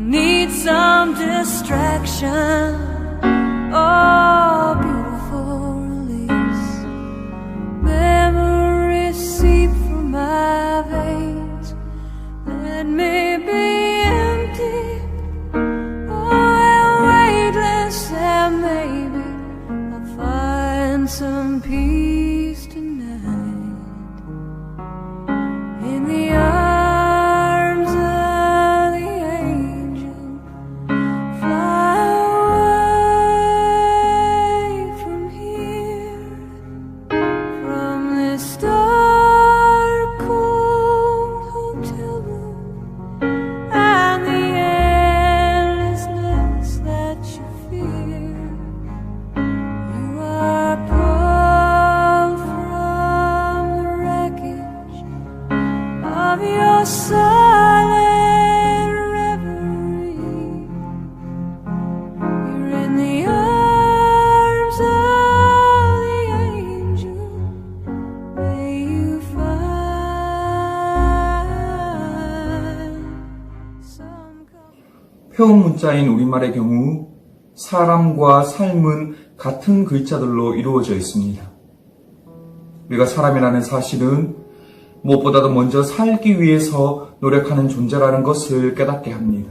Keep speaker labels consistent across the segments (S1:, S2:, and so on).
S1: need some distraction. Oh,
S2: 문자인 우리말의 경우 사람과 삶은 같은 글자들로 이루어져 있습니다. 우리가 사람이라는 사실은 무엇보다도 먼저 살기 위해서 노력하는 존재라는 것을 깨닫게 합니다.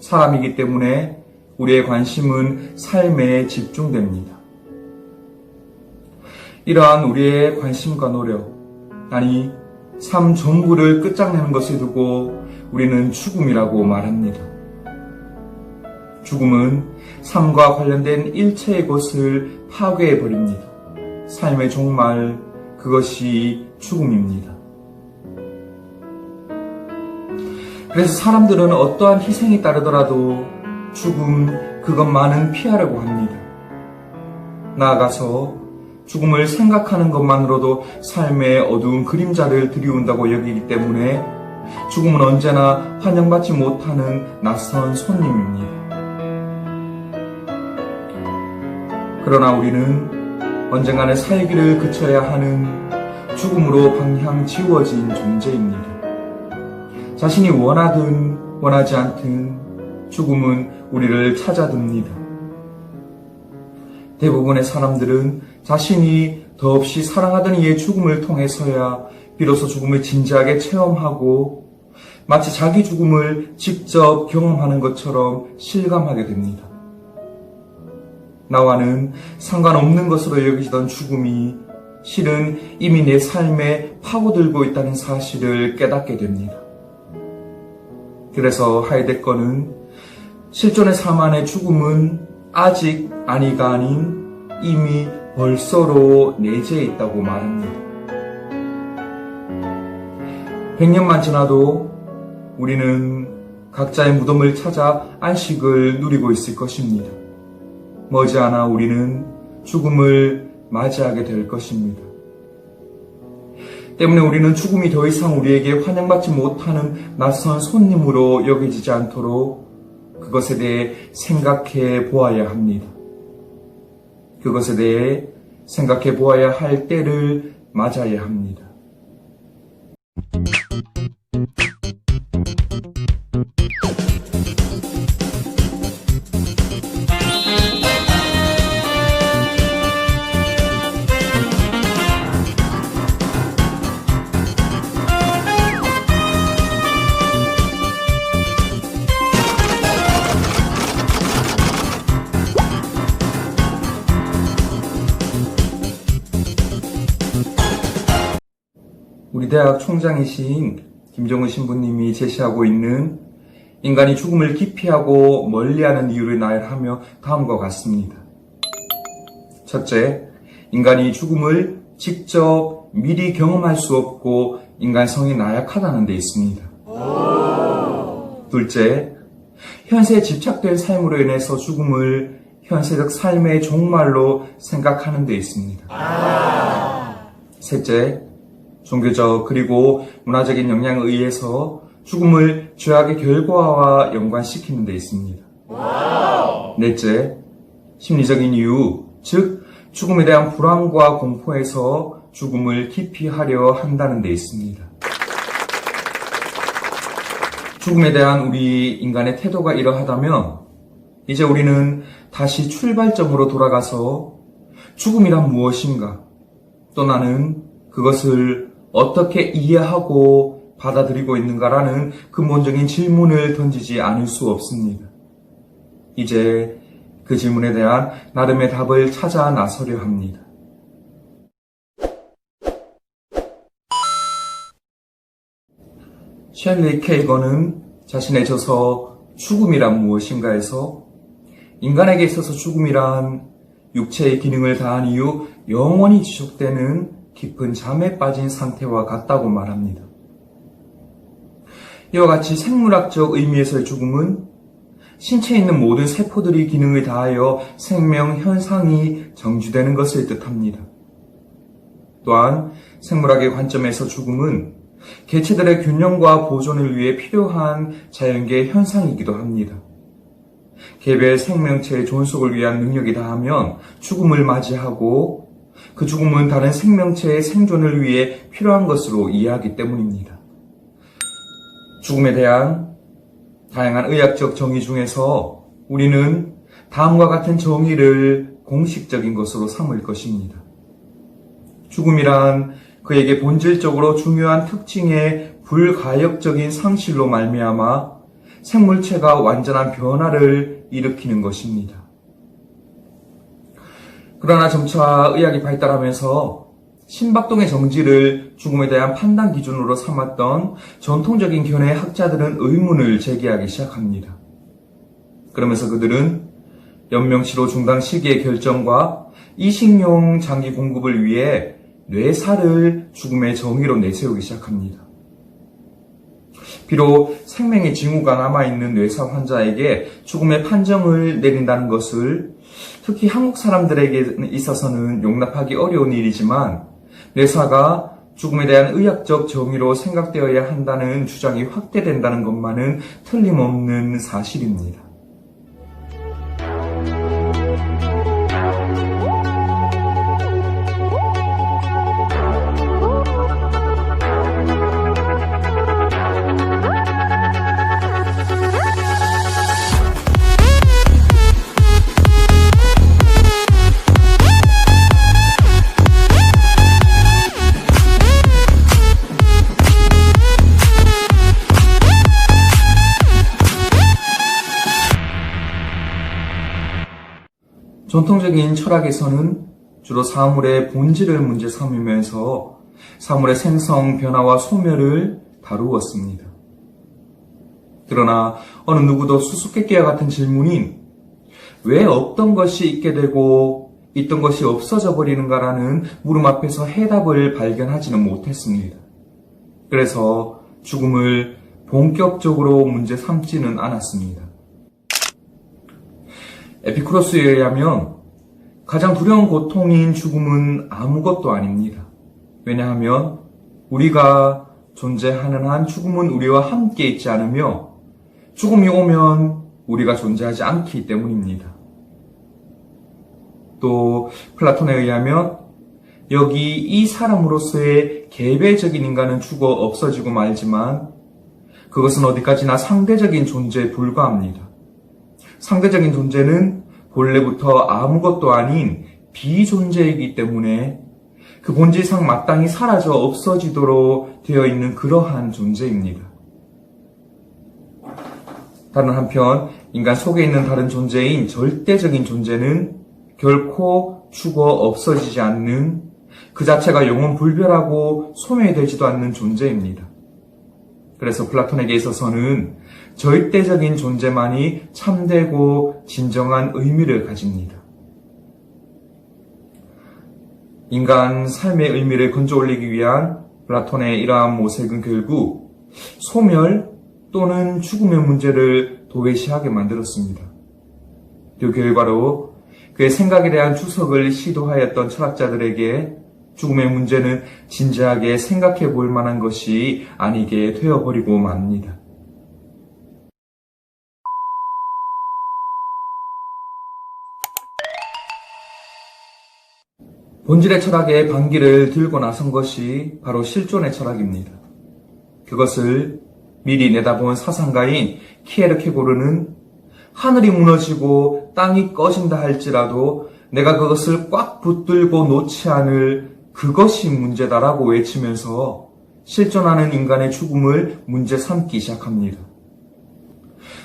S2: 사람이기 때문에 우리의 관심은 삶에 집중됩니다. 이러한 우리의 관심과 노력, 아니, 삶 전부를 끝장내는 것을 두고 우리는 죽음이라고 말합니다. 죽음은 삶과 관련된 일체의 것을 파괴해버립니다. 삶의 종말, 그것이 죽음입니다. 그래서 사람들은 어떠한 희생이 따르더라도 죽음, 그것만은 피하려고 합니다. 나아가서 죽음을 생각하는 것만으로도 삶의 어두운 그림자를 들이운다고 여기기 때문에 죽음은 언제나 환영받지 못하는 낯선 손님입니다. 그러나 우리는 언젠가는 살기를 그쳐야 하는 죽음으로 방향 지워진 존재입니다. 자신이 원하든 원하지 않든 죽음은 우리를 찾아듭니다. 대부분의 사람들은 자신이 더없이 사랑하던 이의 죽음을 통해서야 비로소 죽음을 진지하게 체험하고 마치 자기 죽음을 직접 경험하는 것처럼 실감하게 됩니다. 나와는 상관없는 것으로 여기시던 죽음이 실은 이미 내 삶에 파고들고 있다는 사실을 깨닫게 됩니다. 그래서 하이데거는 실존의 삶 안의 죽음은 아직 아니가 아닌 이미 벌써로 내재해 있다고 말합니다. 100년만 지나도 우리는 각자의 무덤을 찾아 안식을 누리고 있을 것입니다. 머지않아 우리는 죽음을 맞이하게 될 것입니다. 때문에 우리는 죽음이 더 이상 우리에게 환영받지 못하는 낯선 손님으로 여겨지지 않도록 그것에 대해 생각해 보아야 합니다. 그것에 대해 생각해 보아야 할 때를 맞아야 합니다. 우리 대학 총장이신 김정은 신부님이 제시하고 있는 인간이 죽음을 기피하고 멀리하는 이유를 나열하며 다음과 같습니다. 첫째, 인간이 죽음을 직접 미리 경험할 수 없고 인간성이 나약하다는 데 있습니다. 둘째, 현세에 집착된 삶으로 인해서 죽음을 현세적 삶의 종말로 생각하는 데 있습니다. 셋째, 종교적 그리고 문화적인 영향에 의해서 죽음을 죄악의 결과와 연관시키는 데 있습니다. 넷째, 심리적인 이유, 즉 죽음에 대한 불안과 공포에서 죽음을 기피하려 한다는 데 있습니다. 죽음에 대한 우리 인간의 태도가 이러하다면 이제 우리는 다시 출발점으로 돌아가서 죽음이란 무엇인가 또 나는 그것을 어떻게 이해하고 받아들이고 있는가라는 근본적인 질문을 던지지 않을 수 없습니다. 이제 그 질문에 대한 나름의 답을 찾아 나서려 합니다. 셸리 케이거는 자신의 저서 죽음이란 무엇인가에서 인간에게 있어서 죽음이란 육체의 기능을 다한 이후 영원히 지속되는 깊은 잠에 빠진 상태와 같다고 말합니다. 이와 같이 생물학적 의미에서의 죽음은 신체에 있는 모든 세포들이 기능을 다하여 생명 현상이 정지되는 것을 뜻합니다. 또한 생물학의 관점에서 죽음은 개체들의 균형과 보존을 위해 필요한 자연계의 현상이기도 합니다. 개별 생명체의 존속을 위한 능력이 다하면 죽음을 맞이하고 그 죽음은 다른 생명체의 생존을 위해 필요한 것으로 이해하기 때문입니다. 죽음에 대한 다양한 의학적 정의 중에서 우리는 다음과 같은 정의를 공식적인 것으로 삼을 것입니다. 죽음이란 그에게 본질적으로 중요한 특징의 불가역적인 상실로 말미암아 생물체가 완전한 변화를 일으키는 것입니다. 그러나 점차 의학이 발달하면서 신박동의 정지를 죽음에 대한 판단 기준으로 삼았던 전통적인 견해의 학자들은 의문을 제기하기 시작합니다. 그러면서 그들은 연명치료 중단 시기의 결정과 이식용 장기 공급을 위해 뇌사를 죽음의 정의로 내세우기 시작합니다. 비록 생명의 징후가 남아있는 뇌사 환자에게 죽음의 판정을 내린다는 것을 특히 한국 사람들에게 있어서는 용납하기 어려운 일이지만 뇌사가 죽음에 대한 의학적 정의로 생각되어야 한다는 주장이 확대된다는 것만은 틀림없는 사실입니다. 전통적인 철학에서는 주로 사물의 본질을 문제 삼으면서 사물의 생성, 변화와 소멸을 다루었습니다. 그러나 어느 누구도 수수께끼와 같은 질문인 왜 없던 것이 있게 되고 있던 것이 없어져 버리는가라는 물음 앞에서 해답을 발견하지는 못했습니다. 그래서 죽음을 본격적으로 문제 삼지는 않았습니다. 에피쿠로스에 의하면 가장 두려운 고통인 죽음은 아무것도 아닙니다. 왜냐하면 우리가 존재하는 한 죽음은 우리와 함께 있지 않으며 죽음이 오면 우리가 존재하지 않기 때문입니다. 또 플라톤에 의하면 여기 이 사람으로서의 개별적인 인간은 죽어 없어지고 말지만 그것은 어디까지나 상대적인 존재에 불과합니다. 상대적인 존재는 본래부터 아무것도 아닌 비존재이기 때문에 그 본질상 마땅히 사라져 없어지도록 되어 있는 그러한 존재입니다. 다른 한편 인간 속에 있는 다른 존재인 절대적인 존재는 결코 죽어 없어지지 않는 그 자체가 영원 불별하고 소멸되지도 않는 존재입니다. 그래서 플라톤에게 있어서는 절대적인 존재만이 참되고 진정한 의미를 가집니다. 인간 삶의 의미를 건져 올리기 위한 플라톤의 이러한 모색은 결국 소멸 또는 죽음의 문제를 도외시하게 만들었습니다. 그 결과로 그의 생각에 대한 추석을 시도하였던 철학자들에게 죽음의 문제는 진지하게 생각해 볼 만한 것이 아니게 되어버리고 맙니다. 본질의 철학의 반기를 들고 나선 것이 바로 실존의 철학입니다. 그것을 미리 내다본 사상가인 키에르케고르는 하늘이 무너지고 땅이 꺼진다 할지라도 내가 그것을 꽉 붙들고 놓지 않을 그것이 문제다라고 외치면서 실존하는 인간의 죽음을 문제 삼기 시작합니다.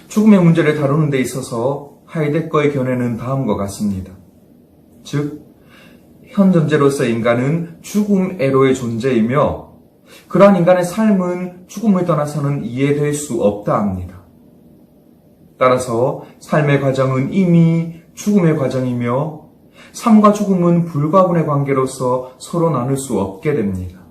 S2: 죽음의 문제를 다루는 데 있어서 하이데거의 견해는 다음과 같습니다. 즉, 현 존재로서 인간은 죽음 애로의 존재이며 그러한 인간의 삶은 죽음을 떠나서는 이해될 수 없다 합니다. 따라서 삶의 과정은 이미 죽음의 과정이며 삶과 죽음은 불가분의 관계로서 서로 나눌 수 없게 됩니다.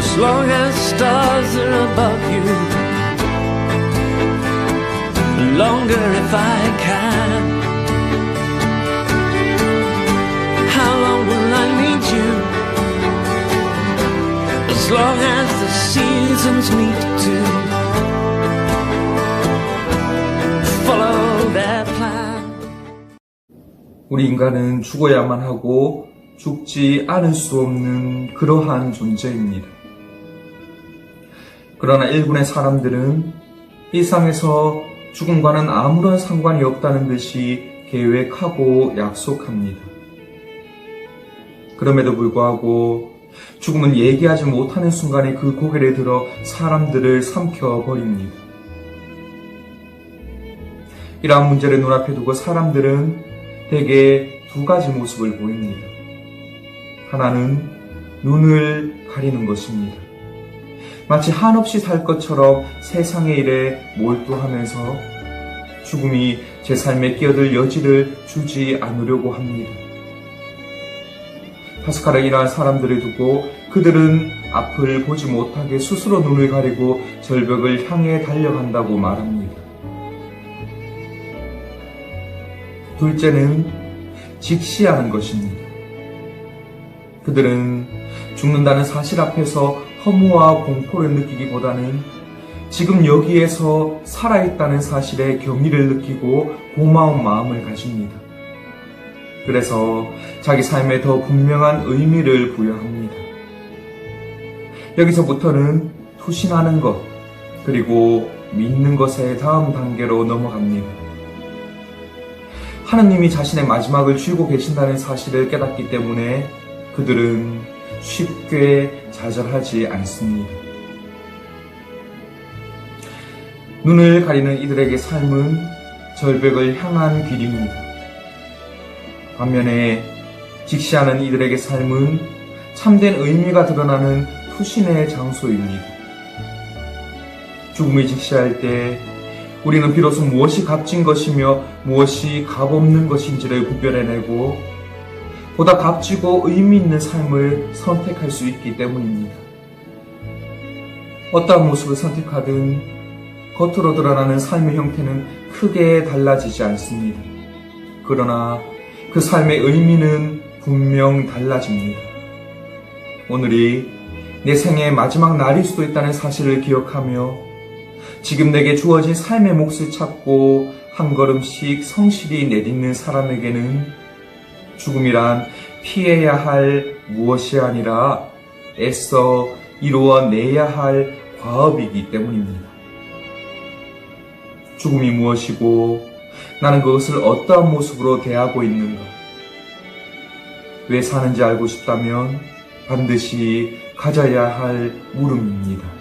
S3: As long as stars are above you. Longer if I can. How long will I need you? As long as the seasons meet to follow their plan.
S2: 우리 인간은 죽어야만 하고 죽지 않을 수 없는 그러한 존재입니다. 그러나 일군의 사람들은 이 상에서 죽음과는 아무런 상관이 없다는 듯이 계획하고 약속합니다. 그럼에도 불구하고 죽음은 얘기하지 못하는 순간에 그 고개를 들어 사람들을 삼켜버립니다. 이러한 문제를 눈앞에 두고 사람들은 대개 두 가지 모습을 보입니다. 하나는 눈을 가리는 것입니다. 마치 한없이 살 것처럼 세상의 일에 몰두하면서 죽음이 제 삶에 끼어들 여지를 주지 않으려고 합니다. 일한 사람들을 두고 그들은 앞을 보지 못하게 스스로 눈을 가리고 절벽을 향해 달려간다고 말합니다. 둘째는 직시하는 것입니다. 그들은 죽는다는 사실 앞에서 허무와 공포를 느끼기보다는 지금 여기에서 살아있다는 사실에 경의를 느끼고 고마운 마음을 가집니다. 그래서 자기 삶에 더 분명한 의미를 부여합니다. 여기서부터는 투신하는 것, 그리고 믿는 것의 다음 단계로 넘어갑니다. 하느님이 자신의 마지막을 쥐고 계신다는 사실을 깨닫기 때문에 그들은 쉽게 좌절하지 않습니다. 눈을 가리는 이들에게 삶은 절벽을 향한 길입니다. 반면에 직시하는 이들에게 삶은 참된 의미가 드러나는 투신의 장소입니다. 죽음을 직시할 때 우리는 비로소 무엇이 값진 것이며 무엇이 값없는 것인지를 구별해내고 보다 값지고 의미 있는 삶을 선택할 수 있기 때문입니다. 어떠한 모습을 선택하든 겉으로 드러나는 삶의 형태는 크게 달라지지 않습니다. 그러나 그 삶의 의미는 분명 달라집니다. 오늘이 내 생의 마지막 날일 수도 있다는 사실을 기억하며 지금 내게 주어진 삶의 몫을 찾고 한 걸음씩 성실히 내딛는 사람에게는 죽음이란 피해야 할 무엇이 아니라 애써 이루어내야 할 과업이기 때문입니다. 죽음이 무엇이고 나는 그것을 어떠한 모습으로 대하고 있는가? 왜 사는지 알고 싶다면 반드시 가져야 할 물음입니다.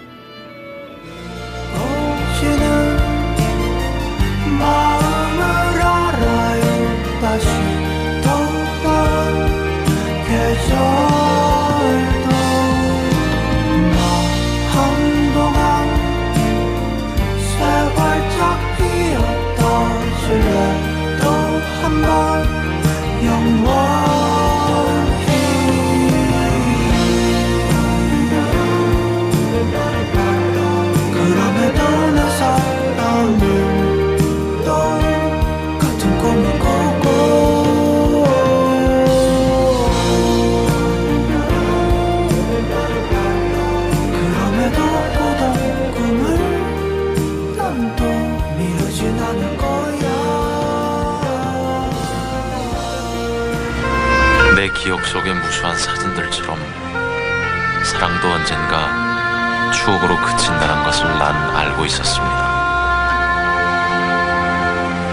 S4: 속의 무수한 사진들처럼 사랑도 언젠가 추억으로 그친다는 것을 난 알고 있었습니다.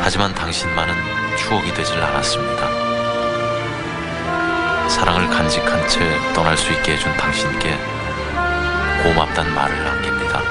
S4: 하지만 당신만은 추억이 되질 않았습니다. 사랑을 간직한 채 떠날 수 있게 해준 당신께 고맙단 말을 남깁니다.